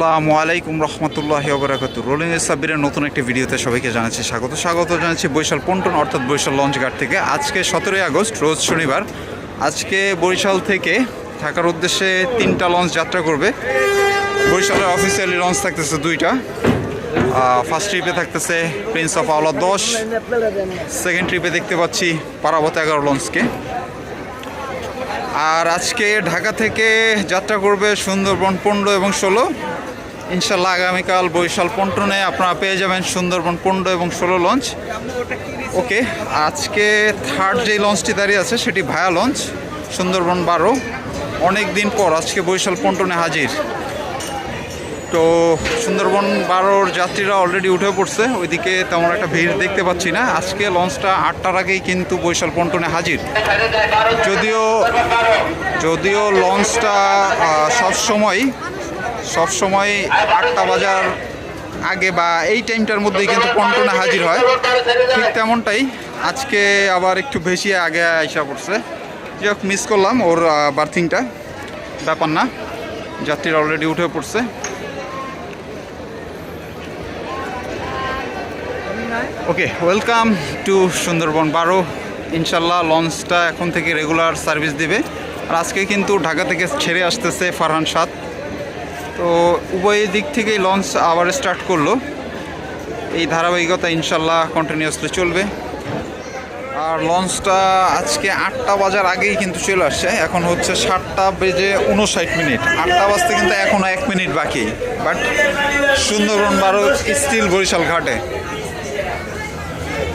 আসসালামু আলাইকুম রহমতুল্লাহ বরাকাতু রোলিং সাব্বিরের নতুন একটি ভিডিওতে সবাইকে জানাচ্ছি স্বাগত। স্বাগত জানাচ্ছি বৈশাল পন্টন অর্থাৎ বৈশাল লঞ্চ ঘাট থেকে। আজকে সতেরোই আগস্ট, রোজ শনিবার। আজকে বরিশাল থেকে ঢাকার উদ্দেশ্যে তিনটা লঞ্চ যাত্রা করবে। বরিশালের অফিসিয়ালি লঞ্চ থাকতেছে দুইটা। ফার্স্ট ট্রিপে থাকতেছে প্রিন্স অফ আওলা দশ। সেকেন্ড ট্রিপে দেখতে পাচ্ছি পারাবত এগারো লঞ্চকে। আর আজকে ঢাকা থেকে যাত্রা করবে সুন্দরবন পনেরো এবং ষোলো। ইনশাল্লাহ আগামীকাল বরিশাল পন্টনে আপনারা পেয়ে যাবেন সুন্দরবন পনেরো এবং ষোলো লঞ্চ। ওকে, আজকে থার্ড যে লঞ্চটি দাঁড়িয়ে আছে সেটি ভায়া লঞ্চ, সুন্দরবন বারো। অনেক দিন পর আজকে বরিশাল পন্টনে হাজির। তো সুন্দরবন বারোর যাত্রীরা অলরেডি উঠে পড়ছে, ওইদিকে তেমন একটা ভিড় দেখতে পাচ্ছি না। আজকে লঞ্চটা আটটার আগেই কিন্তু বৈশাল পন্টনে হাজির। যদিও যদিও লঞ্চটা সব সময় সব সময় আটটা বাজার আগে বা এই টাইমটার মধ্যেই কিন্তু পন্টনে হাজির হয়। ঠিক তেমনটাই আজকে আবার একটু বেশি আগে আইসা পড়ছে। যাই মিস করলাম ওর বার্থিংটা ব্যাপার না, যাত্রীরা অলরেডি উঠে পড়ছে। ওকে ওয়েলকাম টু সুন্দরবন বারো। ইনশাল্লাহ লঞ্চটা এখন থেকে রেগুলার সার্ভিস দেবে। আর আজকে কিন্তু ঢাকা থেকে ছেড়ে আসতেছে ফারহান সাদ। তো উভয় দিক থেকেই লঞ্চ আবার স্টার্ট করল। এই ধারাবাহিকতা ইনশাল্লাহ কন্টিনিউসলি চলবে। আর লঞ্চটা আজকে আটটা বাজার আগেই কিন্তু চলে আসছে। এখন হচ্ছে সাতটা বেজে উনষাট মিনিট। আটটা বাজতে কিন্তু এখনও এক মিনিট বাকি। বাট সুন্দরবন বারো স্টিল বরিশাল ঘাটে।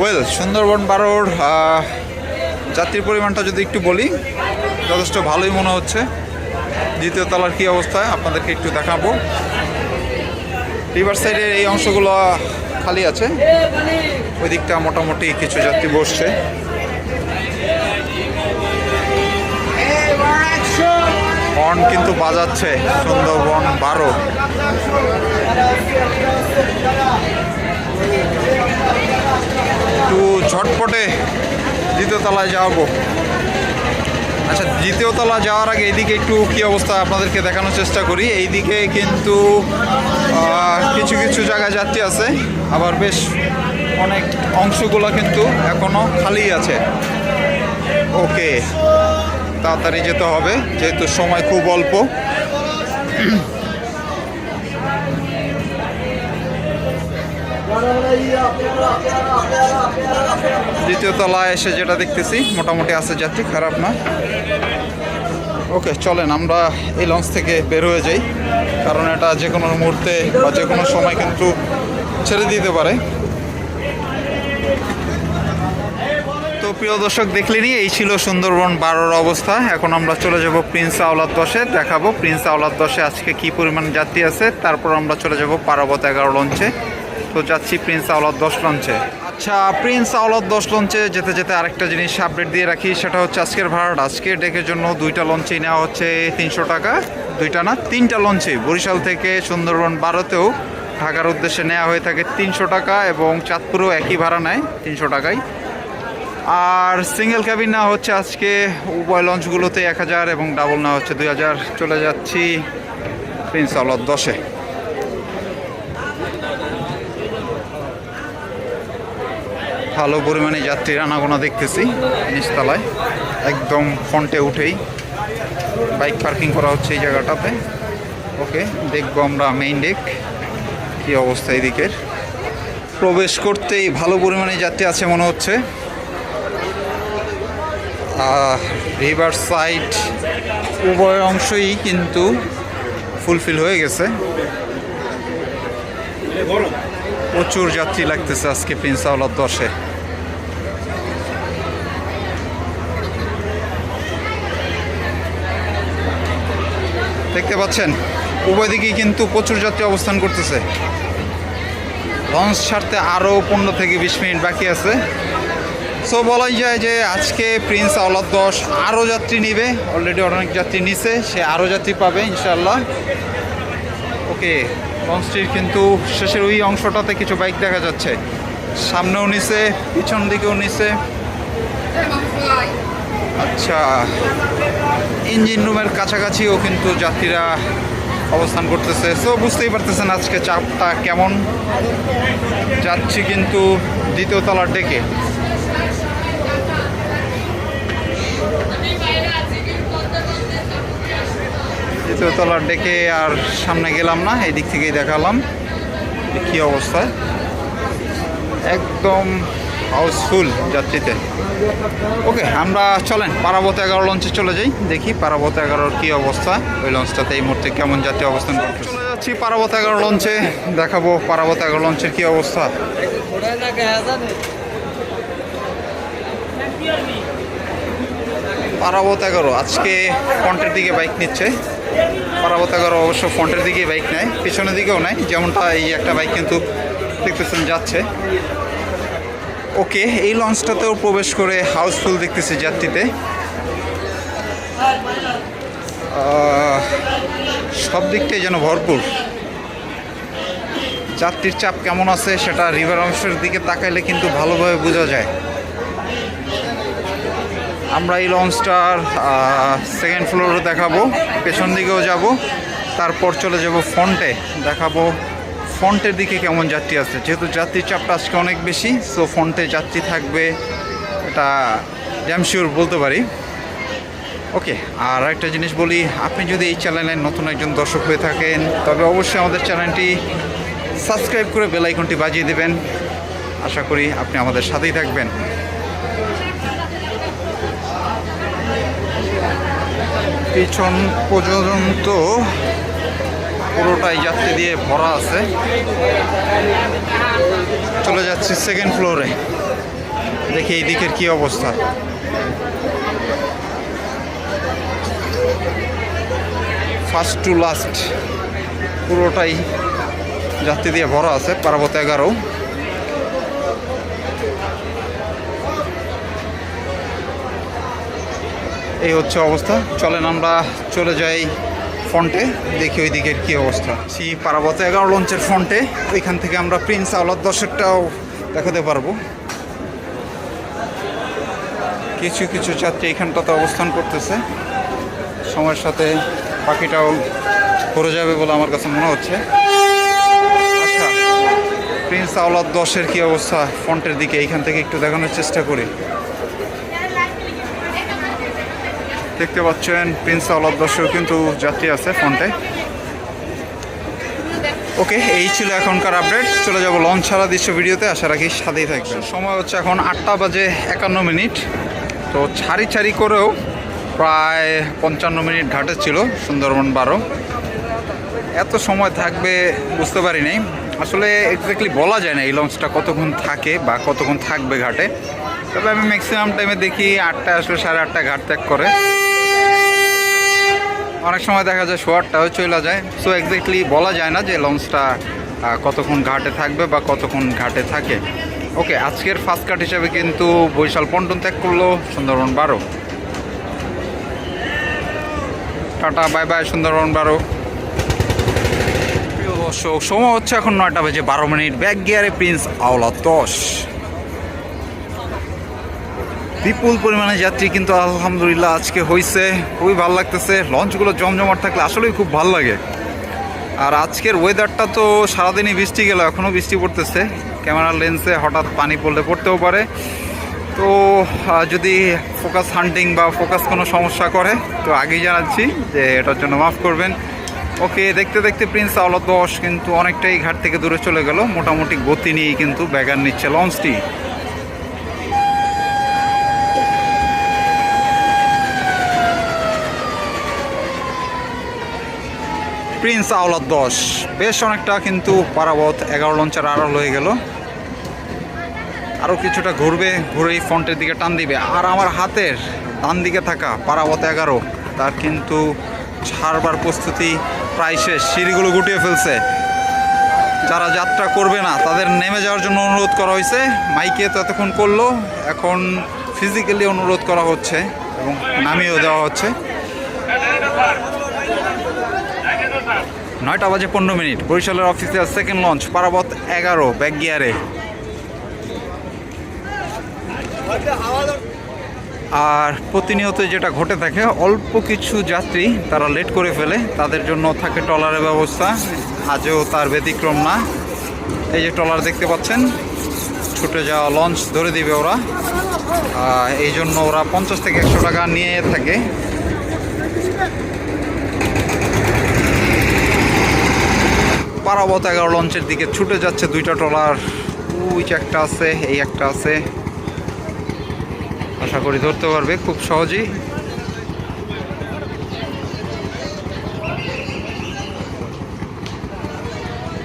ওয়েল সুন্দরবন বারোর যাত্রীর পরিমাণটা যদি একটু বলি, যথেষ্ট ভালোই মনে হচ্ছে। দ্বিতীয় তলার কী অবস্থা? আপনাদেরকে একটু দেখাবো। রিভার সাইডের এই অংশগুলো খালি আছে। ওই দিকটা মোটামুটি কিছু যাত্রী বসছে। বন কিন্তু বাজাচ্ছে। সুন্দরবন বারো। একটু ঝটপটে দ্বিতীয় তলায় যাব। আচ্ছা দ্বিতীয় তলা যাওয়ার আগে এইদিকে একটু কি অবস্থা আপনাদেরকে দেখানোর চেষ্টা করি। এইদিকে কিন্তু কিছু কিছু জায়গায় যাত্রী আছে আবার বেশ অনেক অংশগুলো কিন্তু এখনও খালি আছে। ওকে তাড়াতাড়ি যেতে হবে যেহেতু সময় খুব অল্প। দ্বিতীয় তলায় এসে যেটা দেখতেছি, মোটামুটি আছে যাত্রী, খারাপ না। ওকে, চলেন, আমরা এই লঞ্চ থেকে বের হয়ে যাই, কারণ এটা যে কোনো মুহূর্তে বা যে কোনো সময় কিন্তু ছেড়ে দিতে পারে। তো প্রিয় দর্শক দেখলেনি এই ছিল সুন্দরবন বারোর অবস্থা। এখন আমরা চলে যাব প্রিন্স আওলাদ দশে, দেখাবো প্রিন্স আওলাদ দশে আজকে কি পরিমাণ যাত্রী আছে, তারপর আমরা চলে যাব পারাবত এগারো লঞ্চে। তো যাচ্ছি প্রিন্স আওলাদ দশ লঞ্চে। আচ্ছা প্রিন্স আওলাদ দশ লঞ্চে যেতে যেতে আরেকটা জিনিস আপডেট দিয়ে রাখি, সেটা হচ্ছে আজকের ভাড়াটা। আজকে ডেকের জন্য দুইটা লঞ্চেই নেওয়া হচ্ছে তিনশো টাকা, দুইটা না, তিনটা লঞ্চে বরিশাল থেকে সুন্দরবন বারোতেও ঢাকার উদ্দেশ্যে নেওয়া হয়ে থাকে তিনশো টাকা এবং চাঁদপুরেও একই ভাড়া নেয় তিনশো টাকায় আর সিঙ্গেল ক্যাবিন না হচ্ছে আজকে, উভয় লঞ্চগুলোতে এক হাজার এবং ডাবল না হচ্ছে দুই হাজার। চলে যাচ্ছি প্রিন্স আওলাদ দশে। ভালো পরিমাণে যাত্রীর আনাগোনা দেখতেছি নিচতলায়। একদম ফ্রন্টে উঠেই বাইক পার্কিং করা হচ্ছে এই জায়গাটাতে। ওকে দেখব আমরা মেইন ডেক কী অবস্থা এদিকের। প্রবেশ করতেই ভালো পরিমাণে যাত্রী আছে মনে হচ্ছে। রিভার সাইড উভয় অংশই কিন্তু ফুলফিল হয়ে গেছে। প্রচুর যাত্রী লাগতেছে আজকে প্রিন্স আওলাদ দশে দেখতে পাচ্ছেন, উভয় দিকেই কিন্তু প্রচুর যাত্রী অবস্থান করতেছে। লঞ্চ ছাড়তে আরও পনেরো থেকে বিশ মিনিট বাকি আছে। সো বলাই যায় যে আজকে প্রিন্স আওলাদ দশ আরও যাত্রী নিবে। অলরেডি অনেক যাত্রী নিছে, সে আরও যাত্রী পাবে ইনশাল্লাহ ওকে, লঞ্চটির কিন্তু শেষের ওই অংশটাতে কিছু বাইক দেখা যাচ্ছে। সামনেও নিছে, পিছন দিকেও নিছে। আচ্ছা ইঞ্জিন রুমের কাছাকাছিও কিন্তু যাত্রীরা অবস্থান করতেছে। সো বুঝতেই পারতেছেন আজকে চাপটা কেমন। যাচ্ছি কিন্তু দ্বিতীয় তলার ডেকে। দ্বিতীয় তলার ডেকে আর সামনে গেলাম না, এই দিক থেকেই দেখালাম কী অবস্থা একদম হাউসফুল যাত্রীতে। ওকে, আমরা চলেন, পারাবত এগারো লঞ্চে চলে যাই, দেখি পারাবত এগারোর কী অবস্থা, ওই লঞ্চটাতে এই মুহূর্তে কেমন যাত্রী অবস্থান করছে। চলে যাচ্ছি পারাবত এগারো লঞ্চে, দেখাবো পারাবত এগারো লঞ্চের কী অবস্থা। পারাবত এগারো, আজকে ফ্রন্টের দিকে বাইক নিচ্ছে। পারাবত এগারো অবশ্য ফ্রন্টের দিকে বাইক নেয়, পিছনের দিকেও নেয়, যেমনটা এই একটা বাইক কিন্তু দেখতেছেন যাচ্ছে। ওকে, এই লঞ্চটাতেও প্রবেশ করে হাউসফুল দেখতেছি যাত্রীতে। সব দিকটাই যেন ভরপুর। যাত্রীর চাপ কেমন আছে সেটা রিভার অংশের দিকে তাকাইলে কিন্তু ভালোভাবে বোঝা যায়। আমরা এই লঞ্চটার সেকেন্ড ফ্লোরে দেখাবো, পেছন দিকেও যাব, তারপর চলে যাব ফ্রন্টে দেখাবো ফ্রন্টের দিকে কেমন যাত্রী আছে? যেহেতু যাত্রীর চাপটা আজকে অনেক বেশি সো ফ্রন্টে যাত্রী থাকবে এটা জ্যামশিওর বলতে পারি। ওকে আর একটা জিনিস বলি, আপনি যদি এই চ্যানেলের নতুন একজন দর্শক হয়ে থাকেন, তবে অবশ্যই আমাদের চ্যানেলটি সাবস্ক্রাইব করে বেল আইকনটি বাজিয়ে দেবেন। আশা করি আপনি আমাদের সাথেই থাকবেন। পিছন পর্যন্ত পুরোটাই যাত্রী দিয়ে ভরা আছে। চলে যাচ্ছি সেকেন্ড ফ্লোরে দেখি এই দিকের কি অবস্থা। ফার্স্ট টু লাস্ট পুরোটাই যাত্রী দিয়ে ভরা আছে পার্বত এগারো। এই হচ্ছে অবস্থা। চলেন আমরা চলে যাই ফ্রন্টে, দেখি ওই দিকের কী অবস্থা। সেই পারাবত এগারো লঞ্চের ফ্রন্টে, ওইখান থেকে আমরা প্রিন্স আওলাদ দর্শকটাও দেখাতে পারব। কিছু কিছু যাত্রী এখানটাতে অবস্থান করতেছে। সময়ের সাথে পাখিটাও পড়ে যাবে বলে আমার কাছে মনে হচ্ছে। আচ্ছা প্রিন্স আওলাদ দশের কী অবস্থা? ফ্রন্টের দিকে, এইখান থেকে একটু দেখানোর চেষ্টা করি। দেখতে পাচ্ছেন প্রিন্স আওলাদ দশেও কিন্তু যাত্রী আছে ফ্রন্টে। ওকে, এই ছিল এখনকার আপডেট। চলে যাব লঞ্চ ছাড়া দৃশ্য ভিডিওতে, আশা রাখি সাথেই থাকবেন। সময় হচ্ছে এখন আটটা বাজে একান্ন মিনিট। তো ছাড়ি ছাড়ি করেও প্রায় পঞ্চান্ন মিনিট ঘাটে ছিল সুন্দরবন বারো। এত সময় থাকবে বুঝতে পারি নাই। আসলে এক্স্যাক্টলি বলা যায় না এই লঞ্চটা কতক্ষণ থাকে বা কতক্ষণ থাকবে ঘাটে। তবে আমি ম্যাক্সিমাম টাইমে দেখি আটটা আসলে সাড়ে আটটা ঘাট ত্যাগ করে। অনেক সময় দেখা যায় শোয়ারটাও চলে যায়। সো এক্স্যাক্টলি বলা যায় না যে লঞ্চটা কতক্ষণ ঘাটে থাকবে বা কতক্ষণ ঘাটে থাকে। ওকে আজকের ফার্স্ট কাট হিসাবে কিন্তু বৈশাল পন্টন ত্যাগ করল সুন্দরবন বারো। টাটা বাই বাই সুন্দরবন বারো। প্রিয় দর্শক, সময় হচ্ছে এখন নয়টা বেজে বারো মিনিট। ব্যাক গিয়ারে প্রিন্স আওলা দশ। বিপুল পরিমাণে যাত্রী কিন্তু আলহামদুলিল্লাহ আজকে হয়েছে খুবই ভালো লাগতেছে। লঞ্চগুলো জমজমাট থাকলে আসলেই খুব ভালো লাগে। আর আজকের ওয়েদারটা তো সারাদিনই বৃষ্টি গেল এখনও বৃষ্টি পড়তেছে। ক্যামেরার লেন্সে হঠাৎ পানি পড়লে পড়তেও পারে। তো যদি ফোকাস হান্টিং বা ফোকাস কোনো সমস্যা করে, তো আগেই জানাচ্ছি যে এটার জন্য মাফ করবেন। ওকে, দেখতে দেখতে প্রিন্স আওলাদ দশ কিন্তু অনেকটাই ঘাট থেকে দূরে চলে গেল। মোটামুটি গতি নিয়েই কিন্তু ব্যাগার নিচ্ছে লঞ্চটি। প্রিন্স আওলাদ দশ। বেশ অনেকটা কিন্তু পারাবত এগারো লঞ্চের আড়াল হয়ে গেল। আরও কিছুটা ঘুরবে, ঘুরেই ফ্রন্টের দিকে টান দিবে। আর আমার হাতের ডান দিকে থাকা পারাবত এগারো, তার কিন্তু ছাড়বার প্রস্তুতি প্রায় শেষ। সিঁড়িগুলো গুটিয়ে ফেলছে। যারা যাত্রা করবে না, তাদের নেমে যাওয়ার জন্য অনুরোধ করা হয়েছে। মাইকে তো এতক্ষণ করল, এখন ফিজিক্যালি অনুরোধ করা হচ্ছে এবং নামিয়েও দেওয়া হচ্ছে। নয়টা বাজে পনেরো মিনিট। বরিশালের অফিসিয়াল সেকেন্ড লঞ্চ পারাবত এগারো ব্যাক গিয়ারে আর প্রতিনিয়ত যেটা ঘটে থাকে, অল্প কিছু যাত্রী তারা লেট করে ফেলে, তাদের জন্য থাকে ট্রলারের ব্যবস্থা, আজও তার ব্যতিক্রম না। এই যে ট্রলার দেখতে পাচ্ছেন, ছুটে যাওয়া লঞ্চ ধরে দিবে ওরা। এই জন্য ওরা পঞ্চাশ থেকে একশো টাকা নিয়ে থাকে। পারাবত এগারো লঞ্চের দিকে ছুটে যাচ্ছে দুইটা ট্রলার। ওই একটা আছে, এই একটা আছে। আশা করি ধরতে পারবে, খুব সহজেই।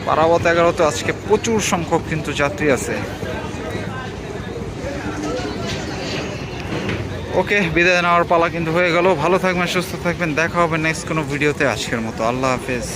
পারাবত এগারোতে আজকে প্রচুর সংখ্যক কিন্তু যাত্রী আছে। ওকে, বিদায় নেওয়ার পালা কিন্তু হয়ে গেল। ভালো থাকবেন, সুস্থ থাকবেন। দেখা হবে নেক্সট কোনো ভিডিওতে আজকের মতো। আল্লাহ হাফেজ।